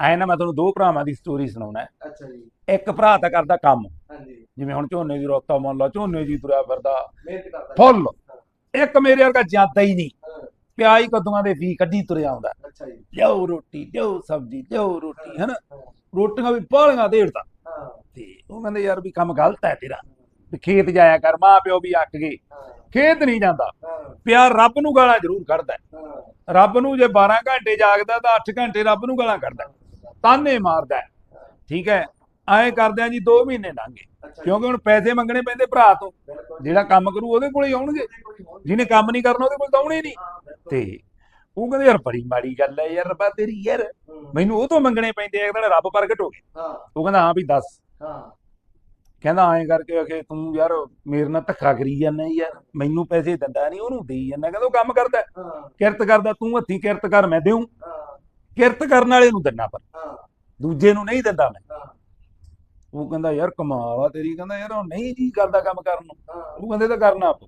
ਐ ਨਾ ਮੈਂ ਤੁਹਾਨੂੰ ਦੋ ਭਰਾਵਾਂ ਦੀ ਸਟੋਰੀ ਸੁਣਾਉਣਾ ਹੈ। ਅੱਛਾ ਜੀ। ਇੱਕ ਭਰਾ ਤਾਂ ਕਰਦਾ ਕੰਮ। ਹਾਂਜੀ। ਜਿਵੇਂ ਹੁਣ ਝੋਨੇ ਦੀ ਰੋਤਾ ਮੰਨ ਲਾ ਝੋਨੇ ਦੀ ਤੁਰਿਆ ਫਿਰਦਾ ਮਿਹਨਤ ਕਰਦਾ। ਫੁੱਲ। ਇੱਕ ਮੇਰੇ ਵਰਗਾ ਜਾਂਦਾ ਹੀ ਨਹੀਂ। ਹਾਂ, ਪਿਆਈ ਕਦੂਆਂ ਦੇ ਵੀ ਕੱਢੀ ਤੁਰਿਆ ਆਉਂਦਾ। ਅੱਛਾ ਜੀ। ਲਿਓ ਰੋਟੀ ਲਿਓ ਸਬਜ਼ੀ ਲਿਓ ਰੋਟੀ ਹੈਨਾ? ਰੋਟੀਆਂ ਵੀ ਬਾਹਲੀਆਂ ਦੇੜਦਾ ਹਾਂ। ਤੇ ਉਹ ਕਹਿੰਦੇ ਯਾਰ ਵੀ ਕੰਮ ਗਲਤ ਹੈ ਤੇਰਾ। ਵੀ ਖੇਤ ਜਾਇਆ ਕਰ ਮਾਂ ਪਿਓ ਵੀ ਅੱਕ ਗਏ। ਹਾਂ, ਖੇਤ ਨਹੀਂ ਜਾਂਦਾ। ਹਾਂ। ਪਿਆਰ ਰੱਬ ਨੂੰ ਗਾਲਾਂ ਜ਼ਰੂਰ ਕੱਢਦਾ। ਹੈ। ਹਾਂ ਰੱਬ ਨੂੰ ਜੇ 12 ਘੰਟੇ ਜਾਗਦਾ ਤਾਂ 8 ਘੰਟੇ ਰੱਬ ਨੂੰ ਗਾਲਾਂ ਕੱਢਦਾ। ਹੈ। ਤਾਨੇ ਮਾਰਦਾ ਹੈ। ਠੀਕ ਹੈ? ਐਂ ਕਰਦਿਆਂ ਜੀ 2 ਮਹੀਨੇ ਲੰਘੇ। ਕਿਉਂਕਿ ਹੁਣ ਪੈਸੇ ਮੰਗਣੇ ਪੈਂਦੇ ਭਰਾ ਤੋਂ। ਜਿਹੜਾ ਕੰਮ ਕਰੂ ਉਹਦੇ ਕੋਲੇ ਆਉਣਗੇ। ਜਿਹਨੇ ਕੰਮ ਨਹੀਂ ਕਰਨਾ ਉਹਦੇ ਕੋਲ ਤਾਂ ਆਉਣੇ ਨਹੀਂ। ਤੇ ਉਹ ਕਹਿੰਦੇ ਯਾਰ ਬੜੀ ਮਾੜੀ ਗੱਲ ਹੈ ਯਾਰ ਰੱਬਾ ਤੇਰੀ ਯਾਰ। ਮੈਨੂੰ ਉਹ ਤੋਂ ਮੰਗਣੇ ਪੈਂਦੇ ਆ ਕਹਿੰਦਾ ਰੱਬ ਪ੍ਰਗਟ ਹੋ ਗਿਆ। ਹਾਂ। ਉਹ ਕਹਿੰਦਾ ਹਾਂ ਵੀ ਦੱਸ। ਹਾਂ। ਕਹਿੰਦਾ ਐਂ ਕਰਕੇ ਆਖੇ ਤੂੰ ਯਾਰ ਮੇਰੇ ਨਾਲ ਧੱਕਾ ਕਰੀ ਜਾਂਦਾ ਯਾਰ। ਮੈਨੂੰ ਪੈਸੇ ਦਿੰਦਾ ਨਹੀਂ ਉਹਨੂੰ ਦੇਈ ਜਾਂਦਾ। ਕਹਿੰਦਾ ਉਹ ਕੰਮ ਕਰਦਾ। ਕਿਰਤ ਕਰਦਾ ਤੂੰ ਹੱਥੀਂ ਕਿਰਤ ਕਰ ਮੈਂ ਦੇਉਂ ਕਿਰਤ ਕਰਨ ਵਾਲੇ ਨੂੰ ਦਿੰਨਾ ਪਰ ਹਾਂ। ਦੂਜੇ ਨੂੰ ਨਹੀਂ ਦਿੰਦਾ ਮੈਂ। ਉਹ ਕਹਿੰਦਾ ਯਾਰ ਕਮਾਲ ਆ ਤੇਰੀ। ਕਹਿੰਦਾ ਯਾਰ ਉਹ ਨਹੀਂ ਜੀ ਕਰਦਾ ਕੰਮ ਕਰਨ ਨੂੰ। ਉਹ ਕਹਿੰਦੇ ਤਾਂ ਕਰਨਾ ਆਪ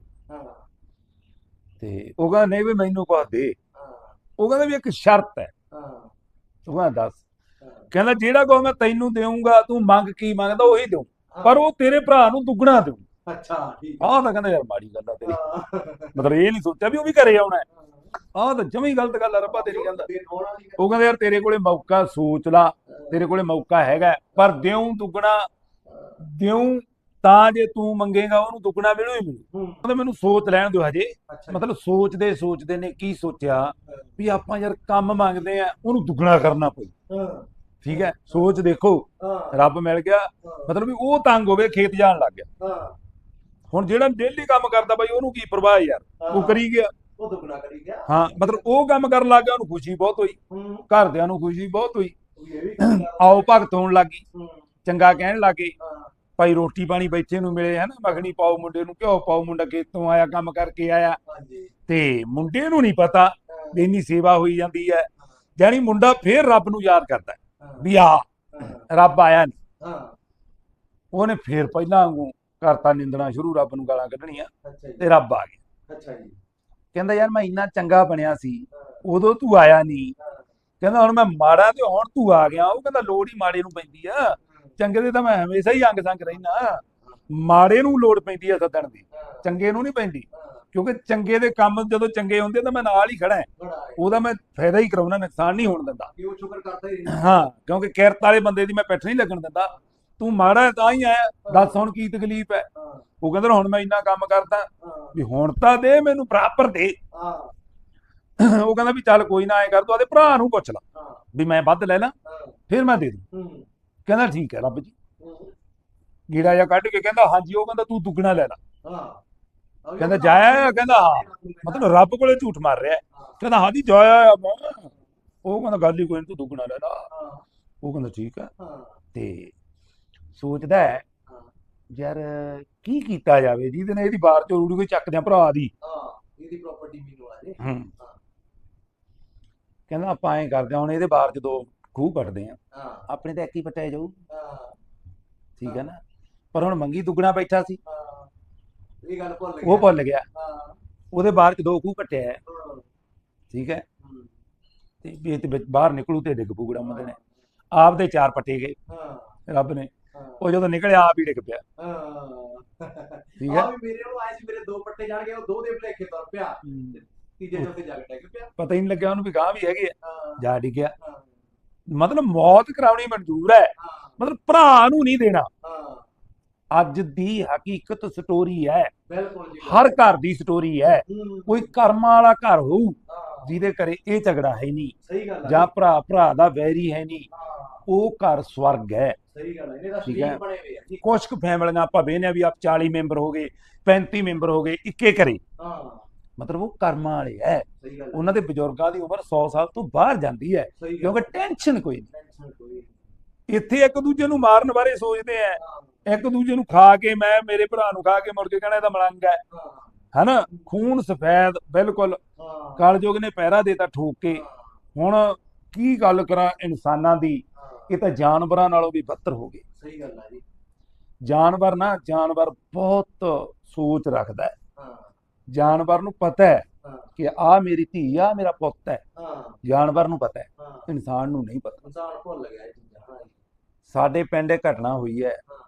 ਤੇ ਉਹ ਕਹਿੰਦਾ ਨਹੀਂ ਵੀ ਮੈਨੂੰ ਕੁਛ ਦੇ। ਉਹ ਕਹਿੰਦਾ ਵੀ ਇੱਕ ਸ਼ਰਤ ਹੈ। ਉਹ ਕਹਿੰਦਾ ਦੱਸ। ਕਹਿੰਦਾ ਜਿਹੜਾ ਕੁਛ ਮੈਂ ਤੈਨੂੰ ਦੇਵਾਂਗਾ ਤੂੰ ਮੰਗ ਕੀ ਮੰਗਦਾ ਉਹੀ ਦੇਉਂ ਪਰ ਉਹ ਤੇਰੇ ਭਰਾ ਨੂੰ ਦੁੱਗਣਾ ਦੇਉਂ ਅੱਛਾ ਠੀਕ ਆਹ ਤਾਂ ਕਹਿੰਦਾ ਯਾਰ ਮਾੜੀ ਗੱਲ ਆ ਤੇਰੀ। ਮਤਲਬ ਇਹ ਨਹੀਂ ਸੋਚਿਆ ਵੀ ਉਹ ਵੀ ਘਰੇ ਆਉਣਾ ਹੈ। ਆਹ ਤਾਂ ਜਮੀ ਗਲਤ ਗੱਲ ਆ ਰੱਬਾ ਤੇਰੀ ਕਹਿੰਦਾ ਉਹ ਕਹਿੰਦਾ ਯਾਰ ਤੇਰੇ ਕੋਲੇ ਮੌਕਾ ਸੋਚ ਲਾ ਤੇਰੇ ਕੋਲੇ ਮੌਕਾ ਹੈਗਾ ਪਰ ਦਿਉਂ ਦੁੱਗਣਾ ਦਿਉਂ ਤਾਂ ਜੇ ਤੂੰ ਮੰਗੇਗਾ ਉਹਨੂੰ ਦੁੱਗਣਾ ਮਿਲੂ ਹੀ ਮਿਲੂ। ਕਹਿੰਦਾ ਮੈਨੂੰ ਸੋਚ ਲੈਣ ਦਿਓ ਹਜੇ। ਮਤਲਬ ਸੋਚਦੇ ਸੋਚਦੇ ਨੇ ਕੀ ਸੋਚਿਆ? ਵੀ ਆਪਾਂ ਯਾਰ ਕੰਮ ਮੰਗਦੇ ਆ ਉਹਨੂੰ ਦੁੱਗਣਾ ਕਰਨਾ ਪਈ ਠੀਕ ਹੈ? ਸੋਚ ਦੇਖੋ। ਰੱਬ ਮਿਲ ਗਿਆ। ਮਤਲਬ ਵੀ ਉਹ ਤੰਗ ਹੋਵੇ ਖੇਤ ਜਾਣ ਲੱਗ ਗਿਆ। ਹੁਣ ਜਿਹੜਾ ਡੇਲੀ ਕੰਮ ਕਰਦਾ ਬਾਈ ਉਹਨੂੰ ਕੀ ਪਰਵਾਹ ਯਾਰ? ਉਹ ਕਰੀ ਗਿਆ। ਉਹ ਦੁੱਗਣਾ ਕਰੀ ਗਿਆ। ਹਾਂ ਮਤਲਬ ਉਹ ਕੰਮ ਕਰਨ ਲੱਗ ਗਿਆ ਉਹਨੂੰ ਖੁਸ਼ੀ ਬਹੁਤ ਹੋਈ। ਘਰਦਿਆਂ ਨੂੰ ਖੁਸ਼ੀ ਬਹੁਤ ਹੋਈ। ਆਓ ਭਗਤ ਹੋਣ ਲੱਗੀ ਚੰਗਾ ਕਹਿਣ ਲੱਗੇ ਭਾਈ ਰੋਟੀ ਪਾਣੀ ਬੱਚੇ ਨੂੰ ਮਿਲੇ ਹੈ ਨਾ ਮੱਖਣੀ ਪਾਓ ਮੁੰਡੇ ਨੂੰ ਘਿਓ ਪਾਓ ਮੁੰਡਾ ਖੇਤੋਂ ਆਇਆ ਕੰਮ ਕਰਕੇ ਆਇਆ। ਤੇ ਮੁੰਡੇ ਨੂੰ ਨਹੀਂ ਪਤਾ ਇੰਨੀ ਸੇਵਾ ਹੋਈ ਜਾਂਦੀ ਹੈ। ਜਾਣੀ ਮੁੰਡਾ ਫੇਰ ਰੱਬ ਨੂੰ ਯਾਦ ਕਰਦਾ ਵੀ ਆ ਰੱਬ ਆਇਆ ਨਹੀਂ ਹਾਂ। ਉਹਨੇ ਫੇਰ ਪਹਿਲਾਂ ਵਾਂਗੂ ਕਰਤਾ ਨਿੰਦਣਾ ਸ਼ੁਰੂ ਰੱਬ ਨੂੰ ਗਾਲਾਂ ਕੱਢਣੀਆਂ ਤੇ ਰੱਬ ਆ ਗਿਆ। ਅੱਛਾ ਜੀ। ਕਹਿੰਦਾ ਯਾਰ ਮੈਂ ਇੰਨਾ ਚੰਗਾ ਬਣਿਆ ਸੀ ਉਦੋਂ ਤੂੰ ਆਇਆ ਨਹੀਂ ਕਹਿੰਦਾ ਹੁਣ ਮੈਂ ਮਾੜਾ ਤੇ ਹੁਣ ਤੂੰ ਆ ਗਿਆ। ਉਹ ਕਹਿੰਦਾ ਲੋੜ ਹੀ ਮਾੜੇ ਨੂੰ ਪੈਂਦੀ ਆ। ਚੰਗੇ ਦੇ ਤਾਂ ਮੈਂ ਹਮੇਸ਼ਾ ਹੀ ਅੰਗ ਸੰਗ ਰਹਿਣਾ ਮਾੜੇ ਨੂੰ ਲੋੜ ਪੈਂਦੀ ਆ ਸੱਦਣ ਦੀ ਚੰਗੇ ਨੂੰ ਨਹੀਂ ਪੈਂਦੀ। ਕਿਉਂਕਿ ਚੰਗੇ ਦੇ ਕੰਮ ਜਦੋਂ ਚੰਗੇ ਹੁੰਦੇ ਤਾਂ ਮੈਂ ਨਾਲ ਹੀ ਖੜਾ ਹਾਂ ਉਹਦਾ ਮੈਂ ਫਾਇਦਾ ਹੀ ਕਰਾਉਣਾ ਨੁਕਸਾਨ ਨਹੀਂ ਹੋਣ ਦਿੰਦਾ। ਹਾਂ ਕਿਉਂਕਿ ਕਿਰਤ ਵਾਲੇ ਬੰਦੇ ਦੀ ਮੈਂ ਪਿੱਠ ਨਹੀਂ ਲੱਗਣ ਦਿੰਦਾ। ਤੂੰ ਮਾੜਾ ਤਾਂ ਹੀ ਆਇਆ। ਦੱਸ ਹੁਣ ਕੀ ਤਕਲੀਫ ਹੈ? ਉਹ ਕਹਿੰਦਾ ਹੁਣ ਮੈਂ ਇੰਨਾ ਕੰਮ ਕਰਦਾ ਵੀ ਹੁਣ ਤਾਂ ਦੇ ਮੈਨੂੰ ਬਰਾਬਰ ਦੇ। ਉਹ ਕਹਿੰਦਾ ਵੀ ਚੱਲ ਕੋਈ ਨਾ ਐ ਕਰ ਤੂੰ ਆਦੇ ਭਰਾ ਨੂੰ ਪੁੱਛ ਲੈ ਵੀ ਮੈਂ ਵੱਧ ਲੈ ਲਾਂ ਫਿਰ ਮੈਂ ਦੇ ਦੂੰ। ਕਹਿੰਦਾ ਠੀਕ ਹੈ ਰੱਬ ਜੀ। ਗੀੜਾ ਜਿਹਾ ਕੱਢ ਕੇ ਕਹਿੰਦਾ ਹਾਂਜੀ ਉਹ ਕਹਿੰਦਾ ਤੂੰ ਦੁੱਗਣਾ ਲੈ ਲੈ। ਹਾਂ। ਕਹਿੰਦਾ ਜਾਇਆ ਕਹਿੰਦਾ ਹਾਂ। ਮਤਲਬ ਰੱਬ ਕੋਲੇ ਝੂਠ ਮਾਰ ਰਿਹਾ ਕਹਿੰਦਾ ਹਾਂਜੀ ਜਾਇਆ ਉਹ ਕਹਿੰਦਾ ਗੱਲ ਹੀ ਕੋਈ ਨਹੀਂ ਤੂੰ ਦੁੱਗਣਾ ਲੈ ਲਾ। ਉਹ ਕਹਿੰਦਾ ਠੀਕ ਹਾਂ। ਤੇ ਸੋਚਦਾ ਹੈ ਯਾਰ ਕੀ ਕੀਤਾ ਜਾਵੇ? ਜਿਹਦੇ ਨਾਲ ਇਹਦੀ ਬਾਰ ਚੋਂ ਰੂੜੀ ਕੋਈ ਚੱਕਦਿਆਂ ਭਰਾ ਦੀ। ਹਾਂ ਇਹਦੀ ਪ੍ਰਾਪਰਟੀ ਮੈਨੂੰ ਆ ਜੇ ਹੂੰ। ਕਹਿੰਦਾ ਆਪਾਂ ਐਂ ਕਰਦੇ ਹਾਂ ਹੁਣ ਇਹਦੇ ਬਾਰ ਚ ਦੋ ਖੂਹ ਕੱਟਦੇ ਆ ਹਾਂ। ਆਪਣੇ ਤਾਂ ਇੱਕ ਹੀ ਪਟਿਆ ਜਾਊ। ਹਾਂ। ਠੀਕ ਹੈ ਨਾ? ਪਰ ਹੁਣ ਮੰਗੀ ਦੁੱਗਣਾ ਬੈਠਾ ਸੀ। ਹਾਂ। ਇਹ ਗੱਲ ਭੁੱਲ ਗਿਆ। ਉਹ ਭੁੱਲ ਗਿਆ। ਹਾਂ। ਉਹਦੇ ਬਾਹਰ ਚ ਦੋ ਖੂਹ ਕੱਟਿਆ ਠੀਕ ਹੈ? ਤੇ ਵੀ ਬਾਹਰ ਨਿਕਲੂ ਤੇ ਡਿੱਗ ਪੂਗੜਾ ਮੁੰਡੇ ਨੇ। ਆਪ ਦੇ ਚਾਰ ਪੱਟੇ ਗਏ। ਹਾਂ। ਰੱਬ ਨੇ। ਉਹ ਜਦੋਂ ਨਿਕਲਿਆ ਆਪ ਹੀ ਡਿੱਗ ਪਿਆ। ਹਾਂ। ਠੀਕ ਹੈ। ਆ ਵੀ ਮੇਰੇ ਨੂੰ ਆਏ ਸੀ ਮੇਰੇ ਦੋ ਪੱਟੇ ਜਾਣ ਗਏ ਉਹ ਦੋ ਦੇ ਭਲੇਖੇ ਤੁਰ ਪਿਆ। ਤੀਜੇ ਚੌਥੇ ਜਾ ਕੇ ਡਿੱਗ ਪਿਆ। ਪਤਾ ਹੀ ਨਹੀਂ ਲੱਗਿਆ ਉਹਨੂੰ ਵੀ ਗਾਂ ਵੀ ਹੈਗੇ ਜਾ ਡਿੱਗਿਆ। ਮਤਲਬ ਮੌਤ ਕਰਾਉਣੀ ਮਨਜ਼ੂਰ ਹੈ। ਮਤਲਬ ਭਰਾ ਨੂੰ ਨਹੀਂ ਦੇਣਾ। ਅੱਜ ਦੀ ਹਕੀਕਤ ਸਟੋਰੀ ਹੈ। ਬਿਲਕੁਲ ਜੀ ਹਰ ਘਰ ਦੀ ਸਟੋਰੀ ਹੈ। ਕੋਈ ਕਰਮਾਂ ਵਾਲਾ ਘਰ ਹੋਊ ਜਿਹਦੇ ਘਰੇ ਇਹ ਝਗੜਾ ਹੈ ਨਹੀਂ। ਸਹੀ ਗੱਲ ਹੈ ਜਾਂ ਭਰਾ ਭਰਾ ਦਾ ਵੈਰੀ ਹੈ ਨਹੀਂ। ਉਹ ਘਰ ਸਵਰਗ ਹੈ। ਸਹੀ ਗੱਲ ਹੈ ਇਹਨੇ ਤਾਂ ਠੀਕ ਹੈ। ਸ਼ਰੀਕ ਬਣੇ ਹੋਏ ਆ। ਜੀ। ਕੁਝ ਕੁ ਫੈਮਲੀਆਂ ਆਪਾਂ ਵੇਖਦੇ ਹਾਂ ਵੀ ਆਪ 40 ਮੈਂਬਰ ਹੋ ਗਏ 35 ਮੈਂਬਰ ਹੋ ਗਏ ਇੱਕੇ ਘਰੇ। ਹਾਂ। ਮਤਲਬ ਉਹ ਕਰਮਾਂ ਵਾਲੇ ਹੈ। ਉਹਨਾਂ ਦੇ ਬਜ਼ੁਰਗਾਂ ਦੀ ਉਮਰ 100 ਸਾਲ ਤੋਂ ਬਾਹਰ ਜਾਂਦੀ ਹੈ ਕਿਉਂਕਿ ਟੈਨਸ਼ਨ ਕੋਈ ਨਹੀਂ। ਇੱਥੇ ਇੱਕ ਦੂਜੇ ਨੂੰ ਮਾਰਨ ਬਾਰੇ ਸੋਚਦੇ ਹਾਂ। ਇੱਕ ਦੂਜੇ ਨੂੰ ਖਾ ਕੇ ਮੈਂ ਮੇਰੇ ਭਰਾ ਨੂੰ ਖਾ ਕੇ ਮੁੜ ਕੇ ਕਹਿਣਾ ਇਹਦਾ ਮਲੰਗ ਹੈ। ਹਨਾ? ਖੂਨ ਸਫੈਦ ਬਿਲਕੁਲ। ਕਾਲਜੋਗ ਨੇ ਪਹਿਰਾ ਦੇਤਾ ਠੋਕ ਕੇ। ਹੁਣ ਕੀ ਗੱਲ ਕਰਾਂ ਇਨਸਾਨਾਂ ਦੀ? ਇਹ ਤਾਂ ਜਾਨਵਰਾਂ ਨਾਲੋਂ ਵੀ ਬੱਤਰ ਹੋ ਗਏ ਸਹੀ ਗੱਲ ਹੈ ਜੀ। ਜਾਨਵਰ ਨਾ ਜਾਨਵਰ ਬਹੁਤ ਸੋਚ ਰੱਖਦਾ ਹੈ। ਹਾਂ। ਜਾਨਵਰ ਨੂੰ ਪਤਾ ਹੈ ਹਾਂ। ਕਿ ਆ ਮੇਰੀ ਧੀ ਆ ਮੇਰਾ ਪੁੱਤ ਹੈ। ਹਾਂ। ਜਾਨਵਰ ਨੂੰ ਪਤਾ ਹੈ। ਹਾਂ। ਇਨਸਾਨ ਨੂੰ ਨਹੀਂ ਪਤਾ। ਇਨਸਾਨ ਭੁੱਲ ਗਿਆ ਇਹ ਚੀਜ਼ਾਂ ਹਾਂ ਸਾਡੇ ਪਿੰਡ ਇਹ ਘਟਨਾ ਹੋਈ ਹੈ। ਹਾਂ।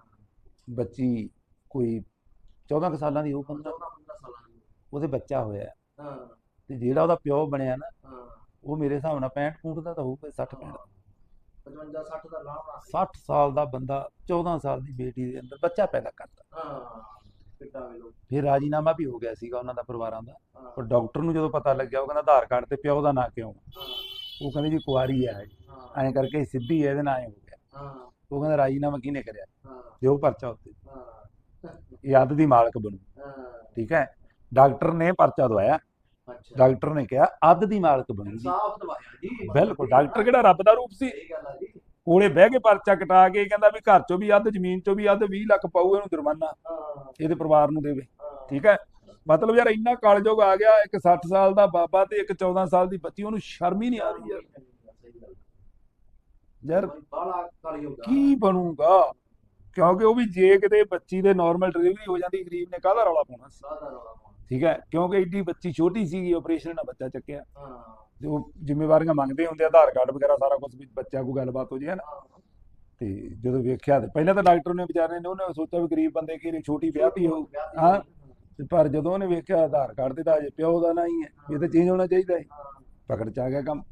ਬੱਚੀ ਕੋਈ 14 ਕੁ ਸਾਲਾਂ ਦੀ ਹੋਊ 15 14 15 ਸਾਲਾਂ ਦੀ। ਉਹਦੇ ਬੱਚਾ ਹੋਇਆ ਹੈ। ਹਾਂ। ਤੇ ਜਿਹੜਾ ਉਹਦਾ ਪਿਓ ਬਣਿਆ ਨਾ ਹਾਂ। ਉਹ ਮੇਰੇ ਹਿਸਾਬ ਨਾਲ 65 ਫੁੱਟ ਦਾ ਤਾਂ ਹੋਊਗਾ 60 65 55 60 ਦਾ ਨਾਮ ਆ 60 ਸਾਲ ਦਾ ਬੰਦਾ 14 ਸਾਲ ਦੀ ਬੇਟੀ ਦੇ ਅੰਦਰ ਬੱਚਾ ਪੈਦਾ ਕਰਤਾ ਹਾਂ ਕਿੱਟਾ ਵੇਲੋ ਫਿਰ ਰਾਜੀਨਾਮਾ ਵੀ ਹੋ ਗਿਆ ਸੀਗਾ ਉਹਨਾਂ ਦਾ ਪਰਿਵਾਰਾਂ ਦਾ। ਪਰ ਡਾਕਟਰ ਨੂੰ ਜਦੋਂ ਪਤਾ ਲੱਗਿਆ ਉਹ ਕਹਿੰਦਾ ਆਧਾਰ ਕਾਰਡ ਤੇ ਪਿਓ ਦਾ ਨਾਂ ਕਿਉਂ ਉਹ ਕਹਿੰਦੇ ਜੀ ਕੁਆਰੀ ਹੈ। ਐਂ ਕਰਕੇ ਸਿੱਧੀ ਇਹਦੇ ਨਾਂ ਐਂ ਹੋ ਗਿਆ। ਉਹ ਕਹਿੰਦਾ ਰਾਜੀਨਾਮਾ ਕਿਹਨੇ ਕਰਿਆ? ਦਿਓ ਪਰਚਾ ਉੱਤੇ। ਅੱਧ ਦੀ ਮਾਲਕ ਬਣੂ। ਠੀਕ ਹੈ? ਡਾਕਟਰ ਨੇ ਪਰਚਾ ਦਵਾਇਆ। ਡਾਕਟਰ ਨੇ ਕਿਹਾ ਅੱਧ ਦੀ ਮਾਲਕ ਬਣੂ ਸਾਫ਼ ਦਵਾਇਆ ਜੀ। ਬਿਲਕੁਲ ਡਾਕਟਰ ਕਿਹੜਾ ਰੱਬ ਦਾ ਰੂਪ ਸੀ? ਸਹੀ ਗੱਲ ਆ ਜੀ। ਕੋਲੇ ਬਹਿ ਕੇ ਪਰਚਾ ਕਟਾ ਕੇ ਕਹਿੰਦਾ ਵੀ ਘਰ ਚੋਂ ਵੀ ਅੱਧ ਜ਼ਮੀਨ ਚੋਂ ਵੀ ਅੱਧ 20 ਲੱਖ ਪਾਊ ਇਹਨੂੰ ਜੁਰਮਾਨਾ। ਇਹਦੇ ਪਰਿਵਾਰ ਨੂੰ ਦੇਵੇ। ਠੀਕ ਹੈ? ਮਤਲਬ ਯਾਰ ਇੰਨਾ ਕਾਲਜੋਗ ਆ ਗਿਆ ਇੱਕ 60 ਸਾਲ ਦਾ ਬਾਬਾ ਤੇ ਇੱਕ 14 ਸਾਲ ਦੀ ਬੱਚੀ ਉਹਨੂੰ ਸ਼ਰਮ ਹੀ ਨਹੀਂ ਆ ਰਹੀ ਯਾਰ। ਯਾਰ ਕੀ ਬਣੂਗਾ? ਕਿਉਂਕਿ ਉਹ ਵੀ ਜੇ ਕਿਤੇ ਬੱਚੀ ਦੇ ਨਾਰਮਲ ਡਿਲੀਵਰੀ ਹੋ ਜਾਂਦੀ ਗਰੀਬ ਨੇ ਕਾਹਦਾ ਰੌਲਾ ਪਾਉਣਾ? ਸਾਦਾ ਰੌਲਾ। ਠੀਕ ਹੈ ਕਿਉਂਕਿ ਏਡੀ ਬੱਚੀ ਛੋਟੀ ਸੀਗੀ ਆਪਰੇਸ਼ਨ ਨਾਲ ਬੱਚਾ ਚੱਕਿਆ। ਹਾਂ। ਤੇ ਉਹ ਜ਼ਿੰਮੇਵਾਰੀਆਂ ਮੰਗਦੇ ਹੁੰਦੇ ਆਧਾਰ ਕਾਰਡ ਵਗੈਰਾ ਸਾਰਾ ਕੁਝ ਵੀ ਬੱਚਾ ਕੋਈ ਗੱਲਬਾਤ ਹੋ ਜੇ ਨਾ ਤੇ ਜਦੋਂ ਵੇਖਿਆ ਤੇ ਪਹਿਲਾਂ ਤਾਂ ਡਾਕਟਰ ਨੇ ਵਿਚਾਰੇ ਨੇ ਉਹਨੇ ਸੋਚਿਆ ਵੀ ਗਰੀਬ ਬੰਦੇ ਕੀ ਛੋਟੀ ਵਿਆਹਤੀ ਹੋਊ ਹਾਂ। ਤੇ ਪਰ ਜਦੋਂ ਉਹਨੇ ਵੇਖਿਆ ਆਧਾਰ ਕਾਰਡ ਤੇ ਤਾਂ ਅਜੇ ਪਿਓ ਦਾ ਨਾਂ ਹੀ ਹੈ ਇਹ ਤਾਂ ਚੇਂਜ ਹੋਣਾ ਚਾਹੀਦਾ ਹੈ। ਪਕੜ ਚ ਆ ਗਿਆ ਕੰਮ।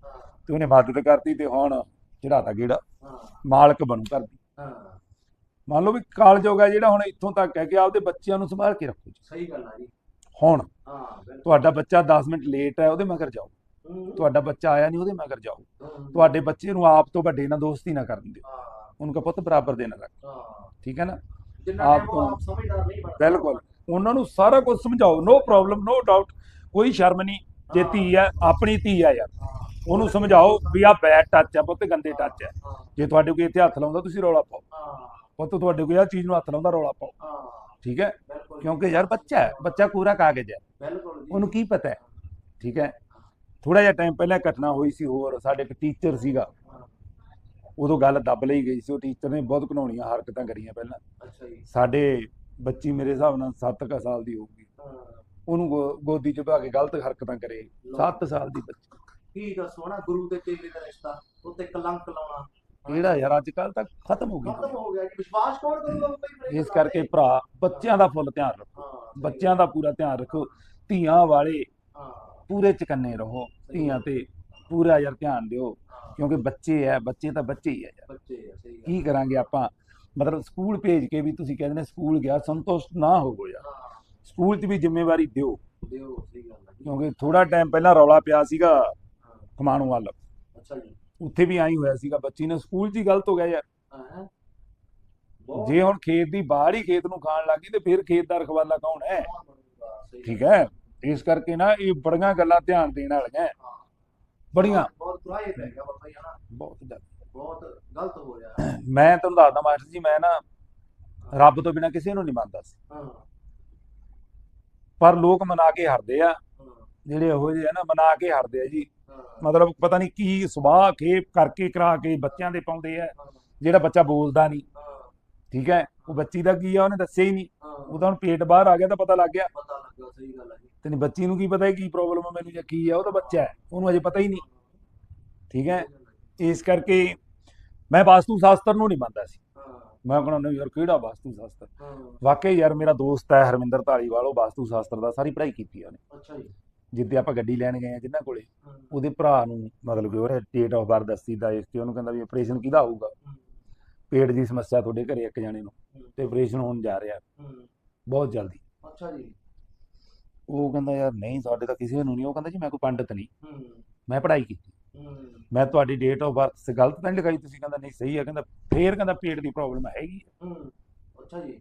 ਤੇ ਉਹਨੇ ਮਦਦ ਕਰਤੀ ਤੇ ਹੁਣ ਚੜਾਤਾ ਗੇੜਾ। ਹਾਂ। ਮਾਲਕ ਬਣੂ ਕਰਦੀ ਹਾਂ। ਮੰਨ ਲਓ ਵੀ ਕਾਲਜੋਗ ਹੈ ਜਿਹੜਾ ਹੁਣ ਇੱਥੋਂ ਤੱਕ ਹੈ ਕਿ ਆਪਦੇ ਬੱਚਿਆਂ ਨੂੰ ਸੰਭਾਲ ਕੇ ਰੱਖੋ ਸਹੀ ਗੱਲ ਆ ਜੀ। ਹੁਣ। ਤੁਹਾਡਾ ਬੱਚਾ 10 ਮਿੰਟ ਲੇਟ ਹੈ ਉਹਦੇ ਮਗਰ ਜਾਓ। ਤੁਹਾਡਾ ਬੱਚਾ ਆਇਆ ਨਹੀਂ ਉਹਦੇ ਮਗਰ ਜਾਓ। ਤੁਹਾਡੇ ਬੱਚੇ ਨੂੰ ਆਪ ਤੋਂ ਵੱਡੇ ਨਾਲ ਦੋਸਤੀ ਨਾ ਕਰਨ ਦਿਓ। ਹਾਂ। ਉਹਨਾਂ ਦਾ ਪੁੱਤ ਬਰਾਬਰ ਦੇ ਨਾਲ ਰੱਖੋ। ਹਾਂ। ਠੀਕ ਹੈ ਨਾ? ਆਪ ਤੋਂ- ਬਿਲਕੁਲ। ਉਹਨਾਂ ਨੂੰ ਸਾਰਾ ਕੁਝ ਸਮਝਾਓ। ਨੋ ਪ੍ਰੋਬਲਮ ਨੋ ਡਾਊਟ ਕੋਈ ਸ਼ਰਮ ਨਹੀਂ। ਜੇ ਧੀ ਹੈ ਆਪਣੀ ਧੀ ਹੈ ਯਾਰ। ਉਹਨੂੰ ਸਮਝਾਓ ਵੀ ਆ ਬੈਡ ਟੱਚ ਹੈ ਪੁੱਤ ਗੰਦੇ ਟੱਚ ਹੈ। ਜੇ ਤੁਹਾਡੇ ਕੋਈ ਇੱਥੇ ਹੱਥ ਲਾਉਂਦਾ ਤੁਸੀਂ ਰੌਲਾ ਪਾਓ। ਪੁੱਤ ਤੁਹਾਡੇ ਕੋਈ ਆ ਚੀਜ਼ ਨੂੰ ਹੱਥ ਲਾਉਂਦਾ ਰੌਲਾ ਪਾਓ। ਠੀਕ ਹੈ ਕਿਉਂਕਿ ਯਾਰ ਬੱਚਾ ਹੈ ਬੱਚਾ ਪੂਰਾ ਕਾਗਜ਼ ਹੈ ਉਹਨੂੰ ਕੀ ਪਤਾ ਹੈ ਠੀਕ ਹੈ ਥੋੜਾ ਜਿਹਾ ਟਾਈਮ ਪਹਿਲਾਂ ਘਟਨਾ ਹੋਈ ਸੀ ਹੋਰ ਸਾਡੇ ਇੱਕ ਟੀਚਰ ਸੀਗਾ ਉਦੋਂ ਗੱਲ ਦੱਬ ਲਈ ਗਈ ਸੀ ਉਹ ਟੀਚਰ ਨੇ ਬਹੁਤ ਘਿਨਾਉਣੀਆਂ ਹਰਕਤਾਂ ਕਰੀਆਂ ਪਹਿਲਾਂ ਅੱਛਾ ਜੀ ਸਾਡੇ ਬੱਚੀ ਮੇਰੇ ਹਿਸਾਬ ਨਾਲ 7 ਸਾਲ ਦੀ ਹੋਊਗੀ ਉਹਨੂੰ ਗੋਦੀ 'ਚ ਭਾ ਕੇ ਗਲਤ ਹਰਕਤਾਂ ਕਰੇ 7 ਸਾਲ ਦੀ ਬੱਚੀ ਕੀ ਦੱਸੋ ਨਾ ਗੁਰੂ ਤੇ ਚੇਲੇ ਦਾ ਰਿਸ਼ਤਾ ਉੱਤੇ ਕਲੰਕ ਲਾਉਣਾ ਕਿਹੜਾ ਯਾਰ ਅੱਜ ਕੱਲ ਤੱਕ ਖਤਮ ਹੋ ਖਤਮ ਗਈ ਹੋ ਗਿਆ ਜੀ। ਵਿਸ਼ਵਾਸ ਕੌਣ ਕਰੂਗਾ ਪ੍ਰੇਮ ਇਸ ਕਰਕੇ ਭਰਾ ਬੱਚਿਆਂ ਦਾ ਫੁੱਲ ਧਿਆਨ ਰੱਖੋ। ਹਾਂ ਬੱਚਿਆਂ ਦਾ ਪੂਰਾ ਧਿਆਨ ਰੱਖੋ। ਧੀਆਂ ਵਾਲੇ ਹਾਂ। ਪੂਰੇ ਚਕੰਨੇ ਰਹੋ। ਧੀਆਂ ਤੇ ਪੂਰਾ ਯਾਰ ਧਿਆਨ ਦਿਓ ਹਾਂ, ਕਿਉਂਕਿ ਬੱਚੇ ਐ ਬੱਚੇ ਤਾਂ ਬੱਚੇ ਹੀ ਐ ਯਾਰ। ਬੱਚੇ ਸਹੀ ਕੀ ਕਰਾਂਗੇ ਆਪਾਂ? ਮਤਲਬ ਸਕੂਲ ਭੇਜ ਕੇ ਵੀ ਤੁਸੀਂ ਕਹਿੰਦੇ ਨੇ ਸਕੂਲ ਗਿਆ ਸੰਤੁਸ਼ਟ ਨਾ ਹੋਵੋ ਯਾਰ। ਹਾਂ। ਸਕੂਲ 'ਚ ਵੀ ਜ਼ਿੰਮੇਵਾਰੀ ਦਿਓ। ਦਿਓ ਸਹੀ ਗੱਲ ਹੈ ਕਿਉਂਕਿ ਥੋੜਾ ਟਾਈਮ ਪਹਿਲਾਂ ਰੌਲਾ ਪਿਆ ਸੀਗਾ ਹਾਂ, ਖਮਾਣੋ ਵੱਲ। ਅੱਛਾ ਜੀ। ਉੱਥੇ ਵੀ ਆਈ ਹੋਇਆ ਸੀਗਾ ਬੱਚੀ ਨੇ ਸਕੂਲ 'ਚ ਹੀ ਗਲਤ ਹੋ ਗਿਆ ਯਾਰ। ਹਾਂ। ਬਹੁਤ ਜੇ ਹੁਣ ਖੇਤ ਦੀ ਬਾਹਰ ਹੀ ਖੇਤ ਨੂੰ ਖਾਣ ਲੱਗੀ ਤੇ ਫਿਰ ਖੇਤ ਦਾ ਰਖਵਾਲਾ ਕੌਣ ਹੈ? ਸਹੀ ਠੀਕ ਹੈ। ਇਸ ਕਰਕੇ ਨਾ ਇਹ ਬੜੀਆਂ ਗੱਲਾਂ ਧਿਆਨ ਦੇਣ ਵਾਲੀਆਂ ਹੈ। ਹਾਂ। ਬੜੀਆਂ। ਬਹੁਤ ਕੁਰਾਏ ਪੈ ਗਿਆ ਬਾਬਾ ਜੀ ਹਨਾ ਬਹੁਤ ਜ਼ਿਆਦਾ। ਬਹੁਤ ਗਲਤ ਹੋ ਰਿਹਾ। ਮੈਂ ਤੁਹਾਨੂੰ ਦੱਸਦਾ ਮਾਸਟਰ ਜੀ ਮੈਂ ਨਾ ਰੱਬ ਤੋਂ ਬਿਨਾ ਕਿਸੇ ਨੂੰ ਨਹੀਂ ਮੰਨਦਾ ਸੀ। ਹਾਂ। ਪਰ ਲੋਕ ਮਨਾ ਕੇ ਹਰਦੇ ਆ। ਹਾਂ। ਜਿਹੜੇ ਇਹੋ ਜਿਹੇ ਆ ਨਾ ਮਨਾ ਕੇ ਹਰਦੇ ਆ ਜੀ। ਮਤਲਬ ਪਤਾ ਨਹੀਂ ਕੀ ਸੁਭਾਅ ਖੇਪ ਕਰਕੇ ਕਰਾ ਕੇ ਬੱਚਿਆਂ ਦੇ ਪਾਉਂਦੇ ਆ, ਜਿਹੜਾ ਬੱਚਾ ਬੋਲਦਾ ਨਹੀਂ। ਠੀਕ ਹੈ? ਉਹ ਬੱਚੀ ਦਾ ਕੀ ਆ, ਉਹਨੇ ਦੱਸਿਆ ਹੀ ਨਹੀਂ। ਹਾਂ ਉਹਦਾ ਹੁਣ ਪੇਟ ਬਾਹਰ ਆ ਗਿਆ ਤਾਂ ਪਤਾ ਲੱਗ ਗਿਆ। ਪਤਾ ਲੱਗਾ ਸਹੀ ਗੱਲ ਹੈ ਤੇ ਨਹੀਂ ਬੱਚੀ ਨੂੰ ਕੀ ਪਤਾ ਹੈ ਕੀ ਪ੍ਰੋਬਲਮ ਆ ਮੈਨੂੰ ਜਾਂ ਕੀ ਆ, ਉਹ ਤਾਂ ਬੱਚਾ ਹੈ, ਉਹਨੂੰ ਅਜੇ ਪਤਾ ਹੀ ਨਹੀਂ। ਠੀਕ ਹੈ? ਇਸ ਕਰਕੇ ਮੈਂ ਵਾਸਤੂ ਸ਼ਾਸਤਰ ਨੂੰ ਨਹੀਂ ਮੰਨਦਾ ਸੀ। ਮੈਂ ਕਹਿੰਦਾ ਯਾਰ, ਕਿਹੜਾ ਵਾਸਤੂ ਸ਼ਾਸਤਰ ਹਾਂ ਵਾਕਈ ਯਾਰ ਮੇਰਾ ਦੋਸਤ ਹੈ ਹਰਮਿੰਦਰ ਧਾਲੀਵਾਲ, ਉਹ ਵਾਸਤੂ ਸ਼ਾਸਤਰ ਦਾ ਸਾਰੀ ਪੜ੍ਹਾਈ ਕੀਤੀ ਉਹਨੇ। ਅੱਛਾ ਜੀ। ਜਿੱਦੇ ਆਪਾਂ ਗੱਡੀ ਲੈਣ ਗਏ ਆ ਜਿੰਨਾਂ ਕੋਲੇ ਉਹਦੇ ਭਰਾ ਨੂੰ ਮਤਲਬ ਕਿ ਉਹਨੇ ਡੇਟ ਆਫ ਬਰਥ ਦੱਸੀ ਦਾ ਇਸ ਤੇ ਉਹਨੂੰ ਕਹਿੰਦਾ ਵੀ ਆਪਰੇਸ਼ਨ ਕਿਹਦਾ ਹੋਊਗਾ। ਪੇਟ ਦੀ ਸਮੱਸਿਆ ਤੁਹਾਡੇ ਘਰੇ ਇੱਕ ਜਾਣੇ ਨੂੰ ਤੇ ਆਪਰੇਸ਼ਨ ਹੋਣ ਜਾ ਰਿਹਾ। ਬਹੁਤ ਜਲਦੀ। ਅੱਛਾ ਜੀ। ਉਹ ਕਹਿੰਦਾ ਯਾਰ ਨਹੀਂ ਸਾਡੇ ਤਾਂ ਕਿਸੇ ਨੂੰ ਨਹੀਂ ਉਹ ਕਹਿੰਦਾ ਜੀ ਮੈਂ ਕੋਈ ਪੰਡਤ ਨਹੀਂ। ਮੈਂ ਪੜ੍ਹਾਈ ਕੀਤੀ। ਮੈਂ ਤੁਹਾਡੀ ਡੇਟ ਆਫ ਬਰਥ ਸੇ ਗਲਤ ਤਾਂ ਨਹੀਂ ਲਿਖਾਈ ਤੁਸੀਂ ਕਹਿੰਦਾ ਨਹੀਂ ਸਹੀ ਹੈ ਕਹਿੰਦਾ ਫੇਰ ਕਹਿੰਦਾ ਪੇਟ ਦੀ ਪ੍ਰੋਬਲਮ ਹੈਗੀ ਅੱਛਾ ਜੀ।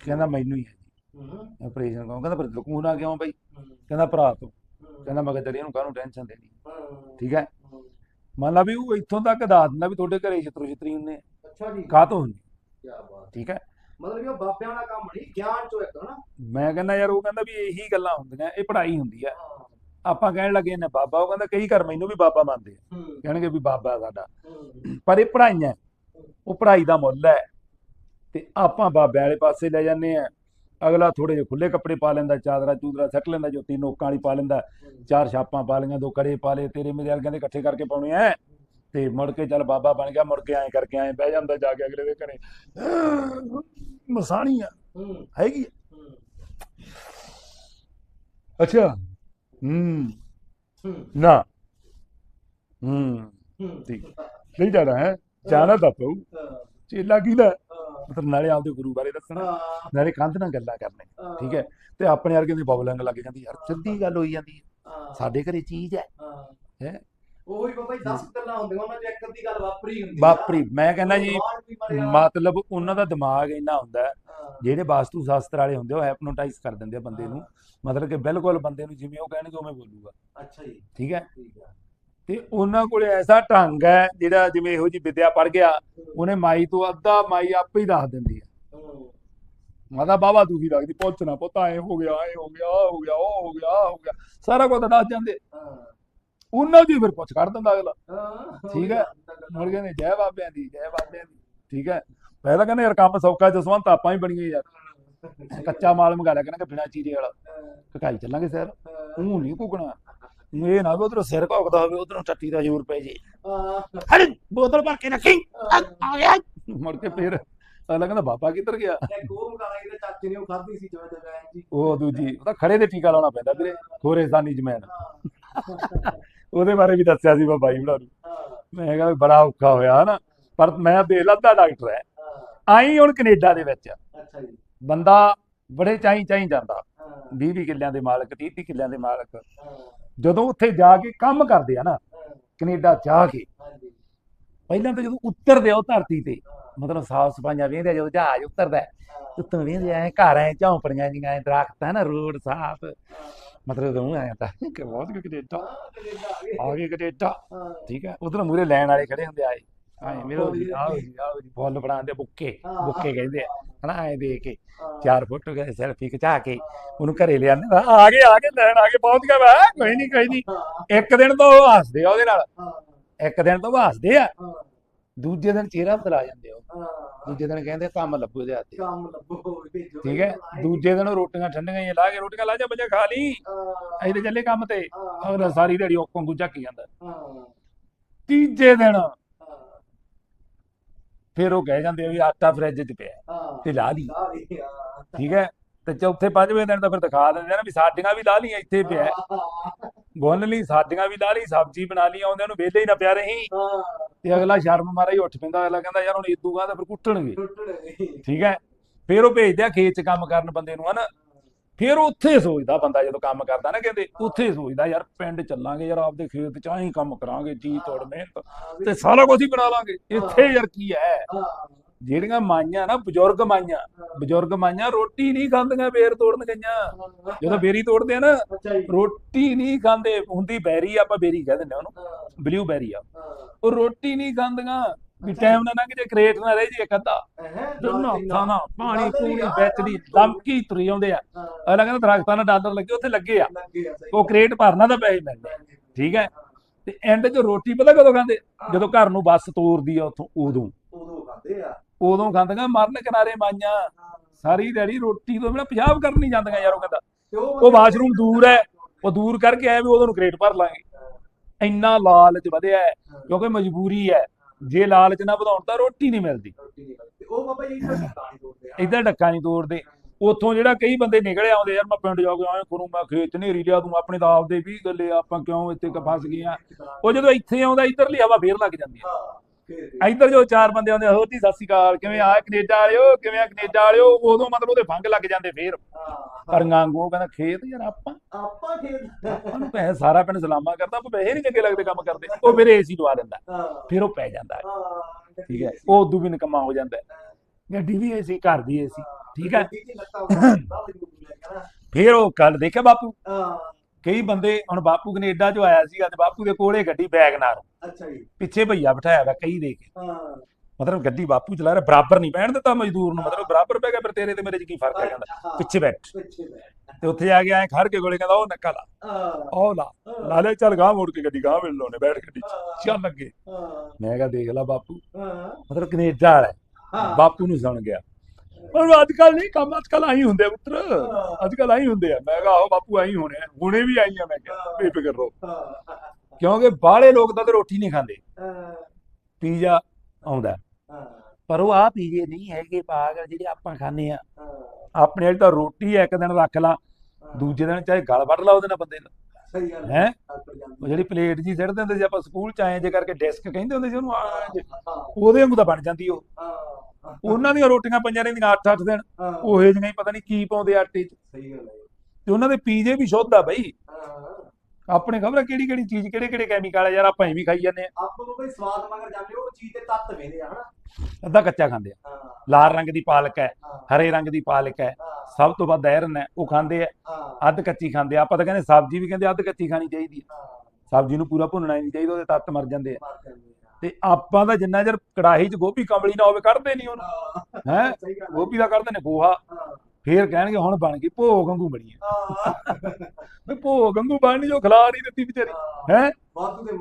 ਕਹਿੰਦਾ ਮੈਨੂੰ ਹੀ ਹੈ ਹੂੰ। ਆਪਰੇਸ਼ਨ ਕਰਾਉਂ ਕਹਿੰਦਾ ਫਿਰ ਲਕੂਨ ਆ ਕਿਉਂ ਬਈ? ਕਹਿੰਦਾ ਭਰਾ ਤੋਂ। ਕਹਿੰਦਾ ਮੈਂ ਕਿਹਾ ਤੇਰੀ ਇਹਨੂੰ ਕਾਹਨੂੰ ਟੈਨਸ਼ਨ ਦੇਣੀ? ਠੀਕ ਹੈ। ਮੰਨ ਲਾ ਵੀ ਉਹ ਇੱਥੋਂ ਤੱਕ ਦੱਸ ਦਿੰਦਾ ਵੀ ਤੁਹਾਡੇ ਘਰੇ ਛਤਰੂ ਛਤਰੀ ਹੁੰਨੇ ਅੱਛਾ ਜੀ। ਕਾਹ ਤੋਂ ਹੁੰਦੀ? ਕੀ ਬਾਤ ਠੀਕ ਹੈ? ਮਤਲਬ ਕਿ ਉਹ ਬਾਬਿਆਂ ਦਾ ਕੰਮ ਨਹੀਂ ਗਿਆਨ ਚੋਂ ਇੱਕ ਹਨਾ? ਮੈਂ ਕਹਿੰਦਾ ਯਾਰ ਉਹ ਕਹਿੰਦਾ ਵੀ ਇਹੀ ਗੱਲਾਂ ਹੁੰਦੀਆਂ ਇਹ ਪੜ੍ਹਾਈ ਹੁੰਦੀ ਹੈ। ਹਾਂ। ਆਪਾਂ ਕਹਿਣ ਲੱਗੇ ਨੇ ਬਾਬਾ ਉਹ ਕਹਿੰਦਾ ਕਈ ਘਰ ਮੈਨੂੰ ਵੀ ਬਾਬਾ ਮੰਨਦੇ ਆ। ਕਹਿਣਗੇ ਵੀ ਬਾਬਾ ਸਾਡਾ। ਪਰ ਇਹ ਪੜ੍ਹਾਈਆਂ ਉਹ ਪੜ੍ਹਾਈ ਦਾ ਮੁੱਲ ਹੈ। ਤੇ ਆਪਾਂ ਬਾਬੇ ਵਾਲੇ ਪਾਸੇ ਲੈ ਜਾਂਦੇ ਆ। ਅਗਲਾ ਥੋੜੇ ਜਿਹੇ ਖੁੱਲੇ ਕੱਪੜੇ ਪਾ ਲੈਂਦਾ ਚਾਦਰਾ ਚੂਦਰਾ ਸੱਟ ਲੈਂਦਾ ਜੁੱਤੀ ਨੋਕਾਂ ਵਾਲੀ ਪਾ ਲੈਂਦਾ ਚਾਰ ਛਾਪਾਂ ਪਾ ਲਈਆਂ ਦੋ ਕੜੇ ਪਾ ਲਏ ਤੇਰੇ ਮੇਰੇ ਵਰਗਿਆਂ ਦੇ ਇਕੱਠੇ ਕਰਕੇ ਪਾਉਣੇ ਐ। ਤੇ ਮੁੜ ਕੇ ਚੱਲ ਬਾਬਾ ਬਣ ਗਿਆ ਮੁੜ ਕੇ ਐਂ ਕਰਕੇ ਐਂ ਬਹਿ ਜਾਂਦਾ ਜਾ ਕੇ ਅਗਲੇ ਦੇ ਘਰੇ। ਮਸਾਣੀ ਆ। ਹੈਗੀ ਅੱਛਾ। ਹੂੰ। ਨਾ। ਹੂੰ। ਠੀਕ। ਨਹੀਂ ਜਾਣਾ ਹੈ। ਜਾਣਾ ਤਾਂ ਪਊ। ਚੇਲਾ ਕੀ ਲੈ ਹਾਂ, ਮਤਲਬ ਨਾਲੇ ਆਪਦੇ ਗੁਰੂ ਬਾਰੇ ਦੱਸਣਾ ਨਾਲੇ ਕੰਧ ਨਾਲ ਗੱਲਾਂ ਕਰਨੇ ਠੀਕ ਹੈ? ਤੇ ਆਪਣੇ ਵਰਗੇ ਦੀ ਬਬਲਿੰਗ ਲੱਗ ਜਾਂਦੀ ਯਾਰ ਸਿੱਧੀ ਗੱਲ ਹੋਈ ਜਾਂਦੀ ਹੈ। ਸਾਡੇ ਘਰੇ ਚੀਜ਼ ਹੈ। ਹਾਂ। ਉਹੀ ਬਾਬਾ ਜੀ 10 ਗੱਲਾਂ ਹੁੰਦੀਆਂ ਉਹਨਾਂ ਚ ਇੱਕ ਅੱਧੀ ਗੱਲ ਵਾਪਰੀ ਹੁੰਦੀ। ਵਾਪਰੀ। ਮੈਂ ਕਹਿੰਦਾ ਜੀ। ਮਤਲਬ ਉਹਨਾਂ ਦਾ ਦਿਮਾਗ ਇੰਨਾ ਹੁੰਦਾ ਜਿਹੜੇ ਵਾਸਤੂ ਸ਼ਾਸਤਰ ਵਾਲੇ ਹੁੰਦੇ ਉਹ ਹੈਪਨੋਟਾਈਜ਼ ਕਰ ਦਿੰਦੇ ਆ ਬੰਦੇ ਨੂੰ। ਮਤਲਬ ਕਿ ਬਿਲਕੁਲ ਬੰਦੇ ਨੂੰ ਜਿਵੇਂ ਉਹ ਕਹਿਣਗੇ ਉਵੇਂ ਬੋਲੂਗਾ। ਅੱਛਾ ਜੀ। ਠੀਕ ਹੈ। ਤੇ ਉਹਨਾਂ ਕੋਲੇ ਐਸਾ ਢੰਗ ਹੈ ਜਿਹੜਾ ਜਿਵੇਂ ਇਹੋ ਜੀ ਵਿਦਿਆ ਪੜ ਗਿਆ ਉਹਨੇ ਮਾਈ ਤੋਂ ਅੱਧਾ ਮਾਈ ਆਪੇ ਹੀ ਦੱਸ ਦਿੰਦੀ ਹੈ। ਹੂੰ, ਬਾਬਾ ਦੁਖੀ ਲੱਗਦੀ ਪੁੱਛਣਾ ਪੁੱਤ ਐ ਹੋ ਗਿਆ ਐ ਹੋ ਗਿਆ ਹੋ ਗਿਆ ਉਹ ਹੋ ਗਿਆ ਹੋ ਗਿਆ ਸਾਰਾ ਕੁਝ ਦੱਸ ਜਾਂਦੇ। ਉਹਨਾਂ ਦੀ ਫਿਰ ਪੁੱਛ ਕੱਢ ਦਿੰਦਾ ਅਗਲਾ। ਠੀਕ ਹੈ। ਮੁੜ ਕਹਿੰਦੇ ਜੈ ਬਾਬਿਆਂ ਦੀ ਜੈ ਬਾਬਿਆਂ ਦੀ। ਠੀਕ ਹੈ? ਪਹਿਲਾਂ ਕਹਿੰਦੇ ਯਾਰ ਕੰਮ ਸੌਖਾ ਜਸਵੰਤ ਆਪਾਂ ਹੀ ਬਣੀਏ ਯਾਰ। ਕੱਚਾ ਮਾਲ ਮੰਗਾ ਲਿਆ ਕਹਿੰਦੇ ਬਿਨਾ ਚੀਰੇ ਵਾਲਾ। ਕਕਾਈ ਚੱਲਾਂਗੇ ਸਰ ਉਹ ਨਹੀਂ ਕੁਕਣਾ ਇਹ ਨਾ ਵੀ ਉਧਰੋਂ ਸਿਰ ਘੋਕਦਾ ਹੋਵੇ ਉਧਰੋਂ ਟੱਟੀ ਦਾ ਜ਼ੋਰ ਪੈ ਜੇ। ਹਾਂ, ਹੜ ਬੋਤਲ ਭਰ ਕੇ ਰੱਖੀ। ਆ ਗਿਆ। ਮੁੜ ਕੇ ਫਿਰ ਅਗਲਾ ਕਹਿੰਦਾ ਬਾਬਾ ਕਿੱਧਰ ਗਿਆ? ਇੱਕ ਉਹ ਮਕਾਨਾ ਇਹਦੇ ਚਾਚੇ ਨੇ ਉਹ ਖਾਧੀ ਸੀ ਭੈਣ ਜੀ। ਉਹ ਦੂਜੀ ਉਹ ਤਾਂ ਖੜੇ ਦੇ ਟੀਕਾ ਲਾਉਣਾ ਪੈਂਦਾ ਵੀਰੇ ਖੋਰੇਸਾਨੀ ਜਮੈਨ ਉਹਦੇ ਬਾਰੇ ਵੀ ਦੱਸਿਆ ਸੀ ਬਾਬਾ ਜੀ ਹਾਂ, ਮੈਂ ਕਿਹਾ ਬੜਾ ਔਖਾ ਹੋਇਆ ਹਨਾ ਪਰ ਮੈਂ ਲੱਦਾ ਡਾਕਟਰ ਹੈ। ਆਈ ਹੁਣ ਕੈਨੇਡਾ ਦੇ ਵਿੱਚ। ਅੱਛਾ ਜੀ। ਬੰਦਾ ਬੜੇ ਚਾਈ ਚਾਈ ਜਾਂਦਾ। ਹਾਂ, 20 20 ਕਿੱਲਿਆਂ ਦੇ ਮਾਲਕ 30 30 ਕਿੱਲਿਆਂ ਦੇ ਮਾਲਕ। ਜਦੋਂ ਉੱਥੇ ਜਾ ਕੇ ਕੰਮ ਕਰਦੇ ਆ ਨਾ ਕੈਨੇਡਾ ਜਾ ਕੇ। ਪਹਿਲਾਂ ਤਾਂ ਜਦੋਂ ਉਤਰਦੇ ਆ ਉਹ ਧਰਤੀ ਤੇ ਮਤਲਬ ਸਾਫ਼ ਸਫਾਈਆਂ ਵੇਂਦੇ ਜਦੋਂ ਜਹਾਜ਼ ਉਤਰਦਾ ਉੱਤੋਂ ਵੇਂਦੇ ਐ ਘਰ ਐ ਝੌਂਪੜੀਆਂ ਜਿਹੀਆਂ ਐ ਦਰਖਤ ਹੈ ਨਾ ਰੋਡ ਸਾਫ਼। ਮਤਲਬ ਤੂੰ ਆਇਆ ਤਾਂ। ਕਿ ਬਹੁਤ ਕੈਨੇਡਾ। ਆ ਗਏ। ਕੈਨੇਡਾ। ਠੀਕ ਹੈ। ਉਧਰ ਮੂਰੇ ਲੈਣ ਵਾਲੇ ਖੜੇ ਹੁੰਦੇ ਆਏ। ਹਾਂ, ਮੇਰੇ ਬੋਲੀ ਆਓ ਜੀ ਫੁੱਲ ਬਣਾਉਂਦੇ ਬੁੱਕੇ। ਬੁੱਕੇ ਕਹਿੰਦੇ ਆ ਹਨਾ ਐ ਦੇ ਕੇ। ਚਾਰ ਫੋਟੋ ਕੇ ਸੈਲਫੀ ਖਿਚਾ ਕੇ ਉਹਨੂੰ ਘਰੇ ਲਿਆਂਦੇ ਆ ਗਏ ਆ ਗਏ ਲੈਣ ਆ ਕੇ ਪਹੁੰਚ ਗਿਆ ਵਾ ਕੋਈ ਨਹੀਂ ਕੋਈ ਨਹੀਂ ਇੱਕ ਦਿਨ ਤਾਂ ਹੱਸਦੇ ਆ ਉਹਦੇ ਨਾਲ। ਇੱਕ ਦਿਨ ਤਾਂ ਹੱਸਦੇ ਆ। ਦੂਜੇ ਦਿਨ ਚਿਹਰਾ ਬਦਲਾ ਜਾਂਦੇ ਆ ਉਹ। ਦੂਜੇ ਦਿਨ ਕਹਿੰਦੇ ਕੰਮ ਲੱਭੋ ਹੱਥੇ ਕੰਮ ਲੱਭੋ ਭੇਜੋ ਠੀਕ ਹੈ? ਦੂਜੇ ਦਿਨ ਰੋਟੀਆਂ ਠੰਡੀਆਂ ਹੀ ਲਾ ਕੇ ਰੋਟੀਆਂ ਲਾ ਜਾ ਬੱਜਾ ਖਾ ਲਈ। ਅਸੀਂ ਤੇ ਚੱਲੇ ਕੰਮ ਤੇ। ਅਗਲਾ ਸਾਰੀ ਦਿਹਾੜੀ ਉਹ ਵਾਂਗੂ ਝੱਕੀ ਜਾਂਦਾ। ਤੀਜੇ ਦਿਨ ਹਾਂ, ਫਿਰ ਉਹ ਕਹਿ ਜਾਂਦੇ ਆ ਵੀ ਆਟਾ ਫਰਿੱਜ 'ਚ ਪਿਆ ਹਾਂ, ਤੇ ਲਾ ਲਈ। ਲਾ ਲਈ, ਹਾਂ, ਠੀਕ ਹੈ? ਤੇ ਚੌਥੇ ਪੰਜਵੇਂ ਦਿਨ ਤਾਂ ਫਿਰ ਦਿਖਾ ਦਿੰਦੇ ਆ ਨਾ ਵੀ ਸਾਡੀਆਂ ਵੀ ਲਾ ਲਈ ਇੱਥੇ ਪਿਆ ਗੁੰਨ ਲਈ ਸਾਡੀਆਂ ਵੀ ਲਾ ਲਈ ਸਬਜ਼ੀ ਬਣਾ ਲਈ ਆਉਂਦਿਆਂ ਨੂੰ ਵਿਹਲੇ ਹੀ ਨਾ ਪਿਆ ਰਹੀ। ਤੇ ਅਗਲਾ ਸ਼ਰਮ ਮਾਰਾ ਹੀ ਉੱਠ ਪੈਂਦਾ ਅਗਲਾ ਕਹਿੰਦਾ ਯਾਰ ਹੁਣ ਇਦੂ ਗਾ ਤਾਂ ਫਿਰ ਕੁੱਟਣਗੇ। ਠੀਕ ਹੈ? ਫਿਰ ਉਹ ਭੇਜਦੇ ਆ ਖੇਤ 'ਚ ਕੰਮ ਕਰਨ ਬੰਦੇ ਨੂੰ ਹਨਾ? ਫਿਰ ਉੱਥੇ ਸੋਚਦਾ ਬੰਦਾ ਜਦੋਂ ਕੰਮ ਕਰਦਾ ਨਾ ਕਹਿੰਦੇ ਉੱਥੇ ਸੋਚਦਾ ਯਾਰ ਪਿੰਡ ਚੱਲਾਂਗੇ ਯਾਰ ਆਪਦੇ ਖੇਤ 'ਚ ਆਹੀਂ ਕੰਮ ਕਰਾਂਗੇ ਜੀ ਤੋੜ ਮਿਹਨਤ ਤੇ ਸਾਰਾ ਕੁਝ ਹੀ ਬਣਾ ਲਾਂਗੇ। ਇੱਥੇ ਯਾਰ ਕੀ ਹੈ? ਜਿਹੜੀਆਂ ਮਾਈਆਂ ਨਾ ਬਜ਼ੁਰਗ ਮਾਈਆਂ ਬਜ਼ੁਰਗ ਮਾਈਆਂ ਰੋਟੀ ਨਹੀਂ ਖਾਂਦੀਆਂ ਬੇਰ ਤੋੜਨ ਗਈਆਂ। ਜਦੋਂ ਬੇਰੀ ਤੋੜਦੇ ਆ ਨਾ ਰੋਟੀ ਨਹੀਂ ਖਾਂਦੇ। ਹੁੰਦੀ ਬੈਰੀ ਆਪਾਂ ਬੇਰੀ ਕਹਿ ਦਿੰਦੇ ਉਹਨੂੰ। ਬਲੂ ਬੈਰੀ ਆ। ਉਹ ਰੋਟੀ ਨਹੀਂ ਖਾਂਦੀਆਂ। ਵੀ ਟਾਈਮ ਨਾ ਲੰਘ ਜੇ ਕ੍ਰੇਟ ਨਾ ਰਹਿ ਜੇ ਹੈਂ, ਦੋਨੋਂ ਨਾਲ ਪਾਣੀ ਵਿੱਚ ਦੀ ਲੰਮਕੀ ਤੁਰੀ ਆਉਂਦੇ ਆ। ਅਗਲਾ ਕਹਿੰਦਾ ਦਰਖਤਾਂ ਨਾਲ ਡਾਲਰ ਲੱਗੇ ਉੱਥੇ ਲੱਗੇ ਆ। ਉਹ ਕ੍ਰੇਟ ਭਰਨਾ ਤਾਂ ਪੈਸੇ ਮਿਲਦੇ ਠੀਕ ਹੈ? ਤੇ ਐਂਡ 'ਚ ਰੋਟੀ ਪਤਾ ਕਦੋਂ ਖਾਂਦੇ? ਜਦੋਂ ਘਰ ਨੂੰ ਬੱਸ ਤੋਰਦੀ ਆ ਉੱਥੋਂ ਉਦੋਂ। ਉਦੋਂ ਖਾਂਦੇ ਆ। ਉਦੋਂ ਖਾਂਦੀਆਂ ਮਰਨ ਕਿਨਾਰੇ ਮਾਈਆਂ। ਸਾਰੀ ਦਿਹਾੜੀ ਰੋਟੀ ਤੋਂ ਬਿਨਾ ਪਿਸ਼ਾਬ ਕਰਨ ਨਹੀਂ ਜਾਂਦੀਆਂ ਯਾਰ ਉਹ ਕਹਿੰਦਾ ਉਹ ਵਾਸ਼ਰੂਮ ਦੂਰ ਹੈ ਉਹ ਦੂਰ ਕਰਕੇ ਆਏ ਵੀ ਉਦੋਂ ਨੂੰ ਕ੍ਰੇਟ ਭਰ ਲਾਂਗੇ। ਇੰਨਾ ਲਾਲਚ ਵਧਿਆ ਕਿਉਂਕਿ ਮਜਬੂਰੀ ਹੈ। ਜੇ ਲਾਲਚ ਨਾ ਵਧਾਉਣ ਤਾਂ ਰੋਟੀ ਨਹੀਂ ਮਿਲਦੀ। ਨਹੀਂ। ਤੇ ਉਹ ਬਾਬਾ ਜੀ ਇੱਧਰ ਪਾਣੀ ਤੋੜਦੇ ਆ। ਇੱਧਰ ਡੱਕਾ ਨਹੀਂ ਤੋੜਦੇ। ਉੱਥੋਂ ਜਿਹੜਾ ਕਈ ਬੰਦੇ ਨਿਕਲੇ ਆਉਂਦੇ ਯਾਰ ਮੈਂ ਪਿੰਡ ਜਾ ਕੇ ਆਇਆ ਕਰੂੰ ਮੈਂ ਖੇਤ ਨੇਰੀ ਲਿਆ ਤੂੰ ਆਪਣੇ ਤਾਂ ਆਪਦੇ ਵੀ ਗੱਲੇ ਆ, ਆਪਾਂ ਕਿਉਂ ਇੱਥੇ ਫਸ ਗਏ ਆ? ਉਹ ਜਦੋਂ ਇੱਥੇ ਆਉਂਦਾ ਇੱਧਰਲੀ ਹਵਾ ਫੇਰ ਲੱਗ ਜਾਂਦੀ ਹੈ। ਇੱਧਰ ਜੋ ਚਾਰ ਬੰਦੇ ਆਉਂਦੇ ਹੋਰ ਜੀ ਸਤਿ ਸ਼੍ਰੀ ਅਕਾਲ। ਕਿਵੇਂ ਆ ਕੈਨੇਡਾ ਵਾਲਿਓ? ਕਿਵੇਂ ਆ ਕੈਨੇਡਾ ਵਾਲਿਓ? ਉਦੋਂ ਮਤਲਬ ਉਹਦੇ ਫੰਗ ਲੱਗ ਜਾਂਦੇ ਫੇਰ। ਪਰ ਉਹ ਕਹਿੰਦਾ ਖੇਤ ਯਾਰ ਆਪਾਂ ਆਪਾਂ ਖੇਡ ਆਪਾਂ ਨੂੰ ਪੈਸੇ ਸਾਰਾ ਪਿੰਡ ਸਲਾਮਾ ਕਰਦਾ ਆਪਾਂ ਪੈਸੇ ਨਹੀਂ ਚੰਗੇ ਲੱਗਦੇ ਕੰਮ ਕਰਦੇ। ਉਹ ਫਿਰ ਏਸੀ ਲਵਾ ਦਿੰਦਾ। ਫਿਰ ਉਹ ਪੈ ਜਾਂਦਾ। ਠੀਕ ਹੈ। ਉਹ ਉਦੋਂ ਵੀ ਨਿਕਮਾ ਹੋ ਜਾਂਦਾ। ਗੱਡੀ ਵੀ ਏਸੀ ਘਰ ਵੀ ਏਸੀ। ਠੀਕ ਹੈ। ਫਿਰ ਉਹ ਕੱਲ ਦੇਖਿਆ ਬਾਪੂ? ਹਾਂ। ਕਈ ਬੰਦੇ ਹੁਣ ਬਾਪੂ ਕੈਨੇਡਾ ਚੋਂ ਆਇਆ ਸੀਗਾ ਤੇ ਬਾਪੂ ਦੇ ਕੋਲੇ ਗੱਡੀ ਬੈਗ ਨਾਲ। ਅੱਛਾ ਜੀ। ਪਿੱਛੇ ਭਈਆ ਬਿਠਾਇਆ ਵਾ ਕਈ ਦੇ ਕੇ। ਹਾਂ। ਮਤਲਬ ਗੱਡੀ ਬਾਪੂ ਚਲਾ ਰਿਹਾ ਬਰਾਬਰ ਨਹੀਂ ਬਹਿਣ ਦਿੱਤਾ ਮਜ਼ਦੂਰ ਨੂੰ ਮਤਲਬ ਬਰਾਬਰ ਬਹਿ ਗਿਆ ਫਿਰ ਤੇਰੇ ਤੇ ਮੇਰੇ 'ਚ ਕੀ ਫ਼ਰਕ ਹੈ ਕਹਿੰਦਾ। ਹਾਂ, ਪਿੱਛੇ ਬੈਠ। ਪਿੱਛੇ ਬੈਠ। ਤੇ ਉੱਥੇ ਆ ਕੇ ਐ ਖੜ ਕੇ ਕੋਲੇ ਕਹਿੰਦਾ ਉਹ ਨੱਕਾ ਲਾ। ਉਹ ਲਾ। ਲਾ ਲੈ ਚੱਲ ਗਾਂ ਮੁੜ ਕੇ ਗੱਡੀ ਗਾਂ ਮਿਲ ਲਾਉਣੇ ਬੈਠ ਗੱਡੀ 'ਚ। ਚੱਲ ਲੱਗੇ ਹਾਂ। ਮੈਂ ਕਿਹਾ ਦੇਖ ਲੈ ਬਾਪੂ। ਹਾਂ। ਮਤਲਬ ਕੈਨੇਡਾ ਵਾਲਾ ਬਾਪੂ ਨੂੰ ਸੁਣ ਗਿਆ। ਪਰ ਅੱਜ ਕੱਲ ਨਹੀਂ ਕੰਮ ਅੱਜ ਕੱਲ ਆਈ ਹੁੰਦੇ ਪੁੱਤਰ। ਅੱਜ ਕੱਲ ਆਈ ਹੁੰਦੇ ਆ। ਮੈਂ ਕਿਹਾ ਆਹੋ ਬਾਪੂ ਆਈ ਹੋਣੇ ਆ। ਹੁਣੇ ਵੀ ਆਈ ਆ ਮੈਂ ਕਿਹਾ ਬੇਫਿਕਰ ਰਹੋ। ਕਿਉਂਕਿ ਬਾਹਲੇ ਲੋਕ ਤਾਂ ਰੋਟੀ ਨਹੀਂ ਖਾਂਦੇ। ਪੀਜ਼ਾ ਆਉਂਦਾ। ਪਰ ਉਹ ਆ ਪੀਜ਼ੇ ਨਹੀਂ ਹੈਗੇ ਪਾਗਲ ਜਿਹੜੇ ਆਪਾਂ ਖਾਂਦੇ ਆ। ਆਪਣੇ ਵਾਲੀ ਤਾਂ ਰੋਟੀ ਇੱਕ ਦਿਨ ਰੱਖ ਲਾ ਦੂਜੇ ਦਿਨ ਚਾਹੇ ਗਲ ਵੱਢ ਲਾ ਉਹਦੇ ਨਾਲ ਬੰਦੇ ਦਾ ਸਹੀ ਗੱਲ ਹੈ। ਉਹ ਜਿਹੜੀ ਪਲੇਟ ਜੀ ਸਿੱਟਦੇ ਹੁੰਦੇ ਸੀ ਆਪਾਂ ਸਕੂਲ ਚ ਆਏ ਜੇ ਕਰਕੇ ਡੈਸਕ ਕਹਿੰਦੇ ਹੁੰਦੇ ਸੀ ਉਹਨੂੰ ਉਹਦੇ ਵਾਂਗੂ ਤਾਂ ਬਣ ਜਾਂਦੀ ਉਹ। ਹਾਂ। ਉਹਨਾਂ ਦੀਆਂ ਰੋਟੀਆਂ ਪਈਆਂ ਰਹਿੰਦੀਆਂ 8-8 ਦਿਨ। ਉਹੇ ਜਿਹੀਆਂ ਹੀ ਪਤਾ ਨਹੀਂ ਕੀ ਪਾਉਂਦੇ ਆਟੇ 'ਚ। ਸਹੀ ਗੱਲ ਹੈ ਤੇ ਉਹਨਾਂ ਦੇ ਪੀਜ਼ੇ ਵੀ ਸ਼ੁੱਧ ਆ ਬਈ। ਆਪਣੇ ਖਬਰ ਕਿਹੜੀ ਕਿਹੜੀ ਚੀਜ਼ ਕਿਹੜੇ ਕਿਹੜੇ ਕੈਮੀਕਲ ਆ ਯਾਰ ਆਪਾਂ ਐਵੇਂ ਖਾਈ ਜਾਂਦੇ ਆ ਆਪਾਂ ਨੂੰ ਕੋਈ ਸਵਾਦ ਮਗਰ ਜਾਂਦੇ ਉਹ ਚੀਜ਼ ਦੇ ਤੱਤ ਵੇਂਦੇ ਆ ਹਨਾ। ਅੱਧਾ ਕੱਚਾ ਖਾਂਦੇ ਆ। ਲਾਲ ਰੰਗ ਦੀ ਪਾਲਕ ਹੈ ਹਰੇ ਰੰਗ ਦੀ ਪਾਲਕ ਹੈ ਸਭ ਤੋਂ ਵੱਧ ਐਰਨ ਹੈ ਉਹ ਖਾਂਦੇ ਆ। ਅੱਧ ਕੱਚੀ ਖਾਂਦੇ ਆ। ਆਪਾਂ ਤਾਂ ਕਹਿੰਦੇ ਸਬਜ਼ੀ ਵੀ ਕਹਿੰਦੇ ਅੱਧ ਕੱਚੀ ਖਾਣੀ ਚਾਹੀਦੀ ਹੈ। ਸਬਜ਼ੀ ਨੂੰ ਪੂਰਾ ਭੁੰਨਣਾ ਨਹੀਂ ਚਾਹੀਦਾ ਉਹਦੇ ਤੱਤ ਮਾਰ ਜਾਂਦੇ ਆ। ਤੇ ਆਪਾਂ ਤਾਂ ਜਿੰਨਾ ਚਿਰ ਕੜਾਹੀ 'ਚ ਗੋਭੀ ਕੰਬਲੀ ਨਾ ਹੋਵੇ ਕੱਢਦੇ ਨਹੀਂ ਉਹਨੂੰ। ਹਾਂ। ਗੋਭੀ ਦਾ ਕੱਢਦੇ ਨੇ ਗੋਹਾ। ਫੇਰ ਕਹਿਣਗੇ ਹੁਣ ਬਣ ਗਈ ਭੋਗ ਵਾਂਗੂ ਬਣੀ ਹੈ। ਹਾਂ ਭੋਗ ਵਾਂਗੂ ਬਣਨੀ ਜੋ ਖਿਲਾ ਨਹੀਂ ਦਿੱਤੀ ਵਿਚਾਰੀ। ਹਾਂ। ਹੈ? ਵਾਧੂ ਦੇ